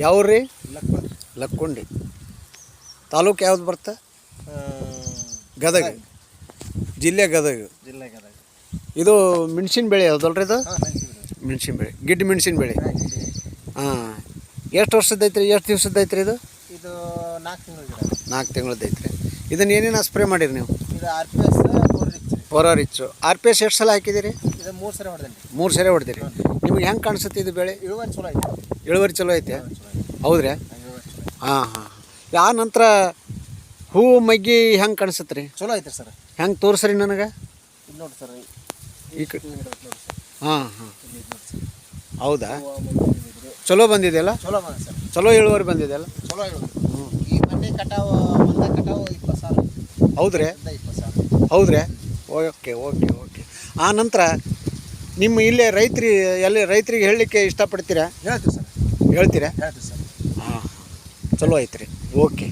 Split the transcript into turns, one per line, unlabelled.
ಯಾವ ರೀ
ಲಕ್ಕುಂಡಿ.
ಲಕ್ಕೊಂಡಿ. ತಾಲೂಕು ಯಾವ್ದು ಬರುತ್ತೆ ಗದಗ. ಜಿಲ್ಲೆ ಗದಗ.
ಜಿಲ್ಲೆ ಗದಗ.
ಇದು ಮೆಣಸಿನ ಬೆಳೆ ಯಾವ್ದಲ್ರಿ ಇದು?
ಮೆಣ್ಸಿನ
ಬೆಳೆ. ಗಿಡ್ಡ ಮೆಣಸಿನ ಬೆಳೆ.
ಹಾಂ
ಎಷ್ಟು ವರ್ಷದ ಐತ್ರಿ? ಎಷ್ಟು ದಿವ್ಸದ ಐತ್ರಿ ಇದು?
ಇದು ನಾಲ್ಕು ತಿಂಗಳು
ನಾಲ್ಕು ತಿಂಗಳದ್ದು ಐತ್ರಿ. ಇದನ್ನು ಏನೇನು ಸ್ಪ್ರೇ ಮಾಡಿರಿ ನೀವು?
ಇದು ಆರ್ ಪಿ ಎಸ್
ಹೊರ ರಿಚ್ಚು. ಆರ್ ಪಿ ಎಸ್ ಎಷ್ಟು ಸಲ ಹಾಕಿದಿರಿ?
ಇದು ಮೂರು ಸರಿ ಹೊಡೆದಿರಿ
ಮೂರು ಸರಿ ಹೊಡೆದಿರಿ. ನಿಮ್ಗೆ ಹೆಂಗೆ ಕಾಣಿಸುತ್ತೆ ಇದು ಬೆಳೆ?
ಇಳುವರಿ ಚಲೋ ಐತೆ.
ಇಳುವರಿ ಚಲೋ ಐತೆ? ಹೌದ್ರಿ?
ಹಾಂ,
ಹಾಂ. ಆ ನಂತರ ಹೂವು ಮಗ್ಗಿ ಹೆಂಗೆ ಕಾಣಿಸುತ್ತೆ ರೀ
ಚಲೋ ಐತ್ರಿ ಸರ್.
ಹೆಂಗೆ ತೋರಿಸ್ರಿ ನನಗೆ?
ಇಲ್ಲಿ ನೋಡಿ ಸರ್
ಈ
ಕಡೆ
ಹಾಂ ಹಾಂ. ಹೌದಾ. ಚಲೋ ಬಂದಿದೆಯಲ್ಲ
ಚಲೋ ಬಂದ ಸರ್.
ಚಲೋ ಇಳುವರಿ ಬಂದಿದೆಯಲ್ಲ
ಚಲೋ ಇಳುವರಿ. ಈ ಮನೆ ಕಟಾವು ಒಂದ ಕಟಾವು ಇಪ್ಪತ್ತು ಸಾವಿರ
ಹೌದ್ರಿ?
ಇಪ್ಪತ್ತು ಸಾವಿರ
ಹೌದ್ರಿ? Okay okay okay. ಆ ನಂತರ ನಿಮ್ಮ ಇಲ್ಲೇ ರೈತರಿ ಎಲ್ಲಿ ರೈತರಿಗೆ ಹೇಳಲಿಕ್ಕೆ ಇಷ್ಟಪಡ್ತೀರಾ?
ಹೇಳ್ತೀವಿ ಸರ್.
ಹೇಳ್ತೀರಾ?
ಸರ್.
ಹಾಂ. ಚಲೋ ಐತ್ರಿ. ಓಕೆ.